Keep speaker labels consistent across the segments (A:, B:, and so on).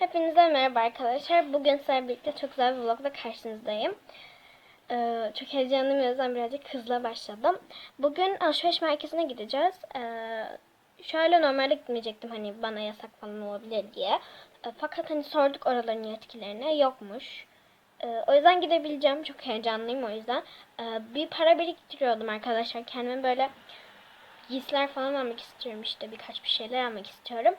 A: Hepinize merhaba arkadaşlar. Bugün sizlerle birlikte çok güzel bir vlogla karşınızdayım. Ee, çok heyecanlıyım. O yüzden birazcık hızla başladım. Bugün alışveriş merkezine gideceğiz. Ee, şöyle normalde gitmeyecektim hani bana yasak falan olabilir diye. Ee, fakat hani sorduk oraların yetkilerine yokmuş. Ee, o yüzden gidebileceğim. Çok heyecanlıyım o yüzden. Ee, bir para biriktiriyordum arkadaşlar. Kendime böyle giysiler falan almak istiyorum işte birkaç bir şeyler almak istiyorum.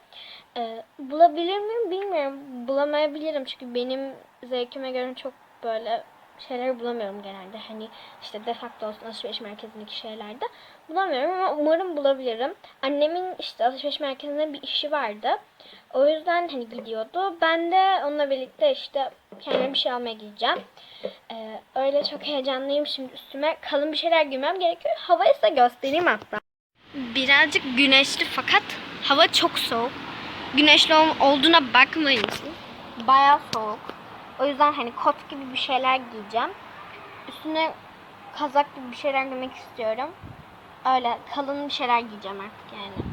A: Ee, bulabilir miyim bilmiyorum. Bulamayabilirim çünkü benim zevkime göre çok böyle şeyler bulamıyorum genelde. Hani işte defakto olsun alışveriş merkezindeki şeylerde bulamıyorum ama umarım bulabilirim. Annemin işte alışveriş merkezinde bir işi vardı. O yüzden hani gidiyordu. Ben de onunla birlikte işte kendime bir şey almaya gideceğim. Ee, öyle çok heyecanlıyım. Şimdi üstüme kalın bir şeyler giymem gerekiyor. Havayı size göstereyim hatta. Birazcık güneşli fakat hava çok soğuk. Güneşli ol- olduğuna bakmayın siz. Bayağı soğuk. O yüzden hani kot gibi bir şeyler giyeceğim. Üstüne kazak gibi bir şeyler giymek istiyorum. Öyle kalın bir şeyler giyeceğim artık yani.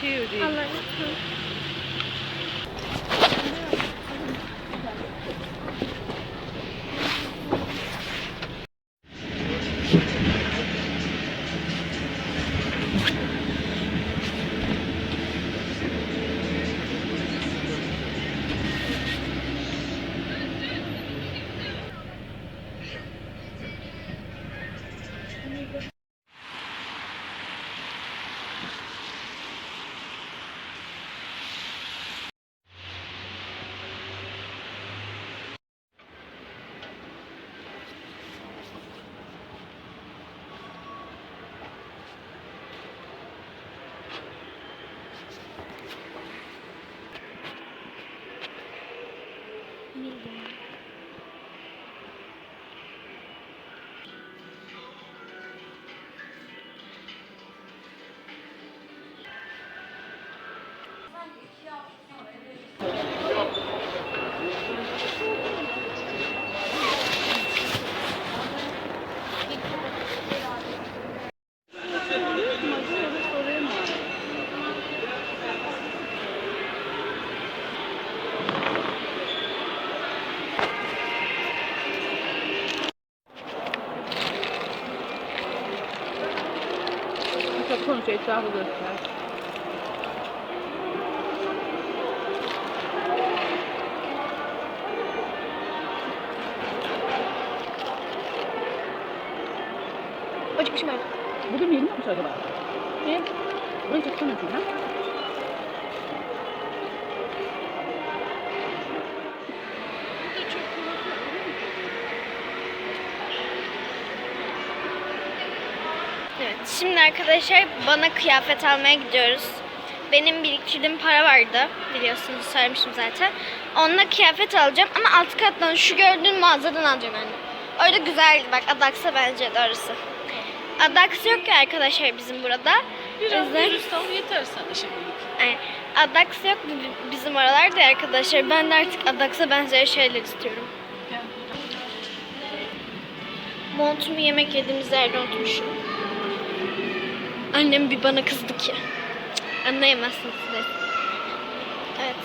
B: Şey ödeyeyim.
A: Allah'ım.
B: Çok konuş etrafı göster. Ha?
A: Evet, şimdi arkadaşlar bana kıyafet almaya gidiyoruz. Benim biriktirdiğim para vardı. Biliyorsunuz söylemiştim zaten. Onunla kıyafet alacağım ama alt kattan şu gördüğün mağazadan alacağım anne. Orada güzeldi bak Adax'a bence orası. Adax yok ya arkadaşlar bizim burada.
B: Biraz
A: Bizde-
B: dürüst ol yeter sana şimdilik.
A: Yani Adax yok bi- bizim oralarda ya arkadaşlar. Ben de artık Adax'a benzer şeyler istiyorum. Montumu yemek yediğimiz yerde unutmuşum. Annem bir bana kızdı ki. Cık, Anlayamazsınız siz. Evet.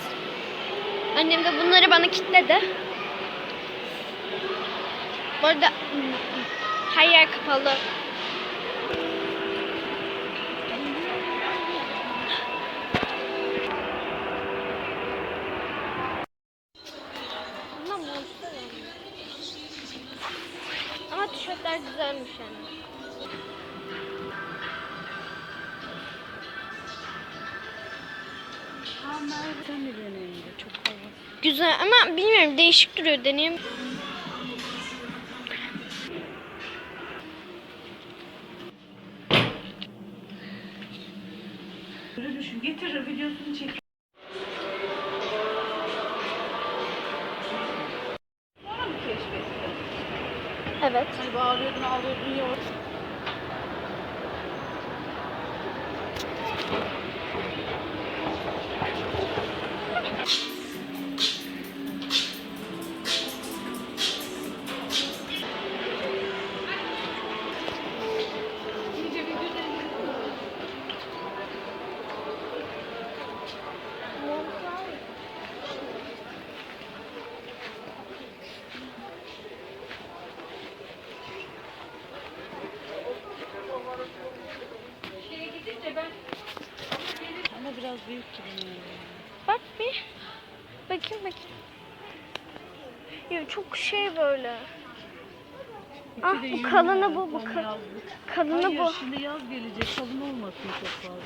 A: Annem de bunları bana kilitledi. Bu arada hmm, her yer kapalı. kadar güzelmiş yani.
B: Çok fazla.
A: Güzel ama bilmiyorum değişik duruyor deneyim.
C: Düşün, getirir videosunu çek. Hani bağırıyordun,
A: çok şey böyle. Ah, bu kalını bu, bu
C: yazlık.
A: Kalını
C: Hayır,
A: bu.
C: şimdi yaz gelecek. Kalın olmasın çok fazla.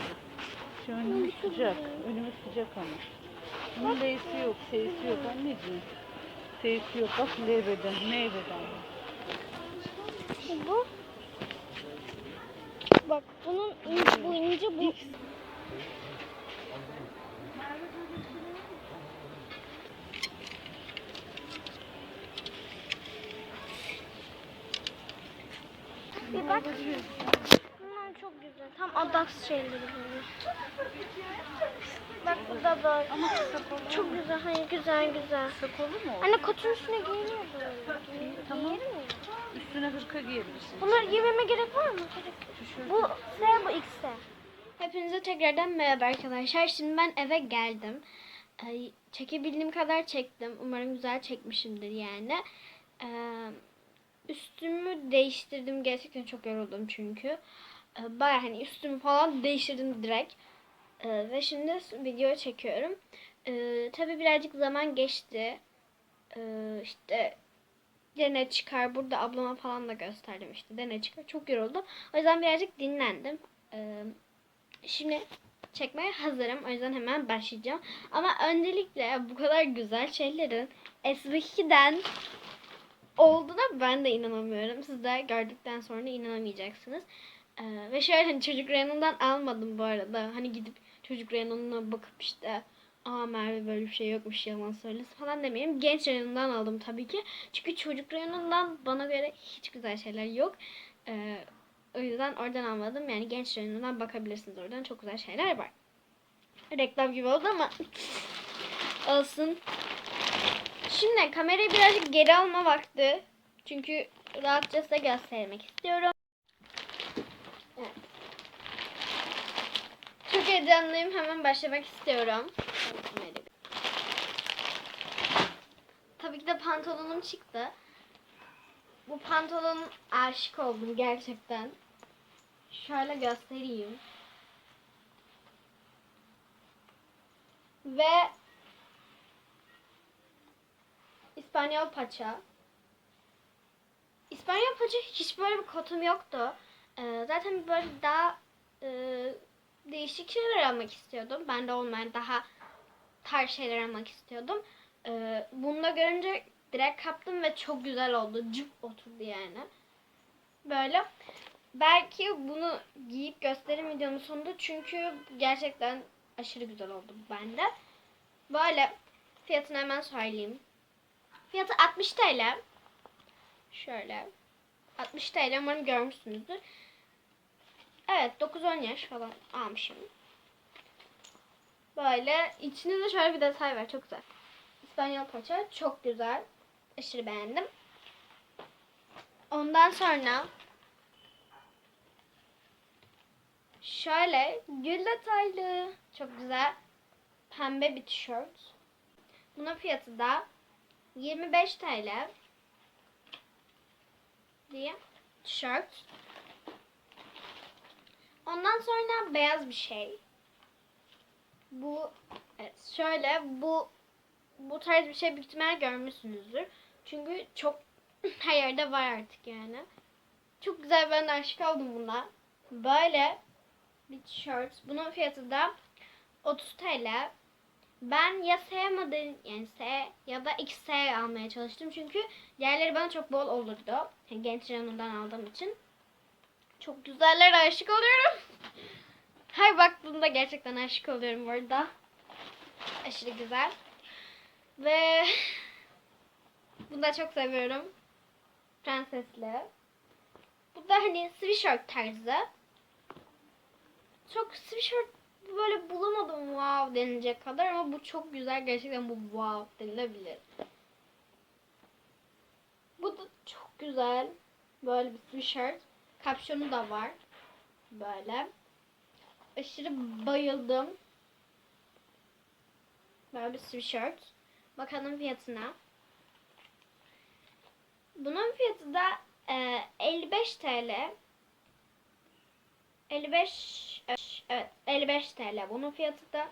C: Şu önümüz sıcak. Önümüz sıcak ama. Bunun L'si yok, S'si yok anneciğim. S'si yok. Bak L beden, M beden.
A: Bu. Bak bunun ince, bu ince bu. Bir bak. Bunlar çok güzel. Tam Adax şeyleri böyle. Bak bu da böyle.
C: Ama kısa.
A: Çok güzel. Hayır güzel güzel.
C: Kısa kolu mu?
A: Anne kotun üstüne giyiniyor böyle.
C: Tamam.
A: Giyelim mi?
C: Üstüne hırka giyebilirsin.
A: Bunları giymeme gerek var mı? Bu S bu X'e. Hepinize tekrardan merhaba arkadaşlar. Şimdi ben eve geldim. Ay, çekebildiğim kadar çektim. Umarım güzel çekmişimdir yani. Ee, üstümü değiştirdim. Gerçekten çok yoruldum çünkü. Ee, Baya hani üstümü falan değiştirdim direkt. Ee, ve şimdi video çekiyorum. Ee, tabii birazcık zaman geçti. İşte Dene çıkar. Burada ablama falan da gösterdim işte. Dene çıkar. Çok yoruldum. O yüzden birazcık dinlendim. Şimdi çekmeye hazırım. O yüzden hemen başlayacağım. Ama öncelikle bu kadar güzel şeylerin S2'den olduğuna ben de inanamıyorum. Siz de gördükten sonra inanamayacaksınız. Ee, ve şöyle hani çocuk reyonundan almadım bu arada. Hani gidip çocuk reyonuna bakıp işte Aa Merve böyle bir şey yokmuş yalan söylesin falan demeyelim. Genç reyonundan aldım tabii ki. Çünkü çocuk reyonundan bana göre hiç güzel şeyler yok. Ee, o yüzden oradan almadım. Yani genç reyonundan bakabilirsiniz oradan. Çok güzel şeyler var. Reklam gibi oldu ama olsun. Şimdi kamerayı birazcık geri alma vakti. Çünkü rahatça size göstermek istiyorum. Evet. Çok heyecanlıyım. Hemen başlamak istiyorum. Tabii ki de pantolonum çıktı. Bu pantolon aşık oldum gerçekten. Şöyle göstereyim. Ve İspanyol paça. İspanyol paça hiç böyle bir kotum yoktu. Ee, zaten böyle daha e, değişik şeyler almak istiyordum. Ben de olmayan daha tarz şeyler almak istiyordum. Ee, bunu da görünce direkt kaptım ve çok güzel oldu. Cıp oturdu yani. Böyle. Belki bunu giyip gösterim videonun sonunda çünkü gerçekten aşırı güzel oldu bende. Böyle fiyatını hemen söyleyeyim. Fiyatı 60 TL. Şöyle. 60 TL umarım görmüşsünüzdür. Evet 9-10 yaş falan almışım. Böyle içinde de şöyle bir detay var çok güzel. İspanyol paça çok güzel. Aşırı beğendim. Ondan sonra şöyle gül detaylı çok güzel pembe bir tişört. Bunun fiyatı da 25 TL diye tişört. Ondan sonra beyaz bir şey. Bu evet şöyle bu bu tarz bir şey büyük ihtimal görmüşsünüzdür. Çünkü çok her yerde var artık yani. Çok güzel ben de aşık oldum buna. Böyle bir tişört. Bunun fiyatı da 30 TL. Ben ya S model yani S ya da XS almaya çalıştım. Çünkü diğerleri bana çok bol olurdu. Yani genç reyonundan aldığım için. Çok güzeller aşık oluyorum. Her baktığımda gerçekten aşık oluyorum orada. Aşırı güzel. Ve bunu da çok seviyorum. Prensesli. Bu da hani sweatshirt tarzı. Çok sweatshirt böyle bulamadım wow denilecek kadar ama bu çok güzel. Gerçekten bu wow denilebilir. Bu da çok güzel. Böyle bir sweatshirt. Kapşonu da var. Böyle. Aşırı bayıldım. Böyle bir sweatshirt. Bakalım fiyatına. Bunun fiyatı da e, 55 TL. 55 evet 55 TL. Bunun fiyatı da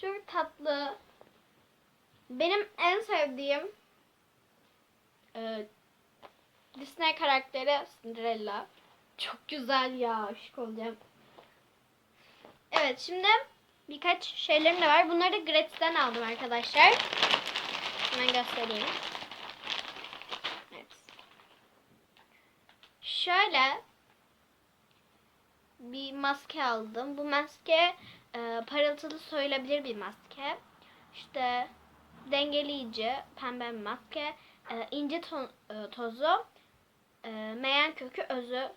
A: çok tatlı. Benim en sevdiğim e, Disney karakteri Cinderella. Çok güzel ya. Aşık olacağım. Evet şimdi birkaç şeylerim de var. Bunları da Gratis'ten aldım arkadaşlar. Hemen göstereyim. Evet. Şöyle bir maske aldım. Bu maske e, parıltılı soyulabilir bir maske. İşte dengeleyici pembe bir maske. E, ince ton, e, tozu. E, meyan kökü özü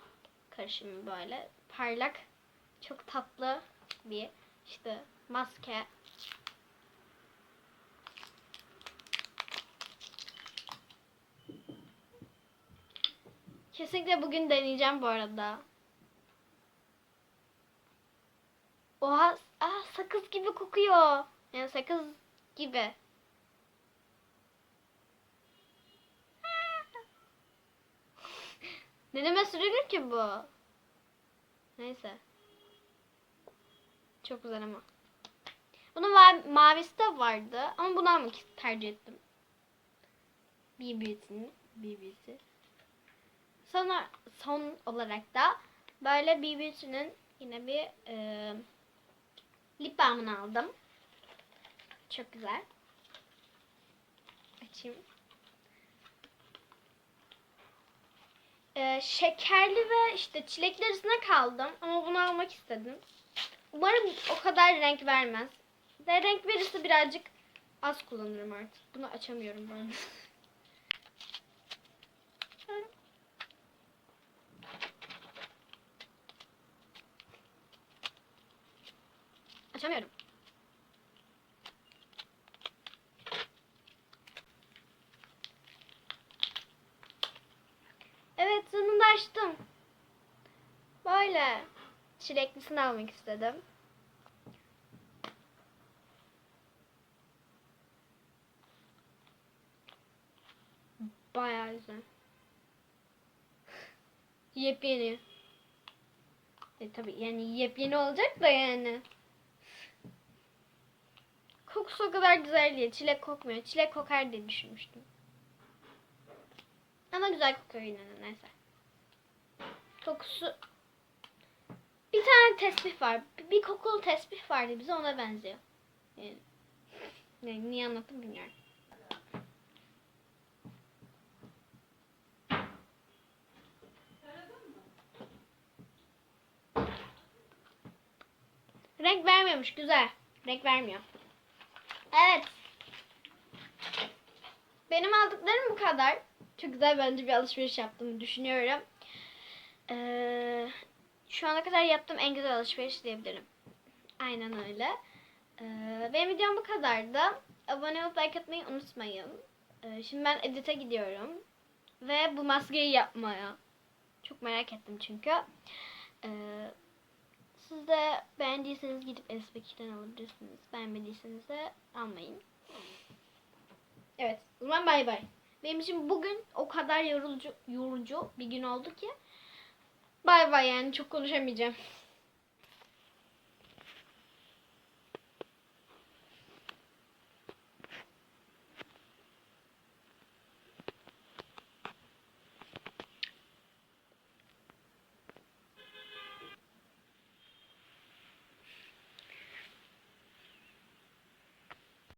A: karışımı böyle. Parlak. Çok tatlı bir işte maske. Kesinlikle bugün deneyeceğim bu arada. Oha, ah, sakız gibi kokuyor. Yani sakız gibi. Neneme sürülür ki bu. Neyse. Çok güzel ama. Bunun ma- mavisi de vardı ama bunu almak tercih ettim. BB'sinin BB'si. Sonra son olarak da böyle BB'sinin yine bir e, lip balmını aldım. Çok güzel. Açayım. E, şekerli ve işte çilekli arasında kaldım ama bunu almak istedim. Umarım o kadar renk vermez. Ve renk verirse birazcık az kullanırım artık. Bunu açamıyorum ben. Açamıyorum. Evet sonunda açtım. Böyle çileklisini almak istedim. Bayağı güzel. Yepyeni. E tabi yani yepyeni olacak da yani. Kokusu o kadar güzel değil. Çilek kokmuyor. Çilek kokar diye düşünmüştüm. Ama güzel kokuyor yine de neyse. Kokusu bir tane tesbih var. Bir, kokulu tesbih vardı bize ona benziyor. Yani, yani niye anlattım bilmiyorum. Renk vermiyormuş güzel. Renk vermiyor. Evet. Benim aldıklarım bu kadar. Çok güzel bence bir alışveriş yaptığımı düşünüyorum. Ee, şu ana kadar yaptığım en güzel alışveriş diyebilirim. Aynen öyle. Ee, benim videom bu kadardı. Abone olup like atmayı unutmayın. Ee, şimdi ben edite gidiyorum. Ve bu maskeyi yapmaya. Çok merak ettim çünkü. Ee, siz de beğendiyseniz gidip Espeki'den alabilirsiniz. Beğenmediyseniz de almayın. Evet. O zaman bay bay. Benim için bugün o kadar yorucu, yorucu bir gün oldu ki. Bay bay yani çok konuşamayacağım.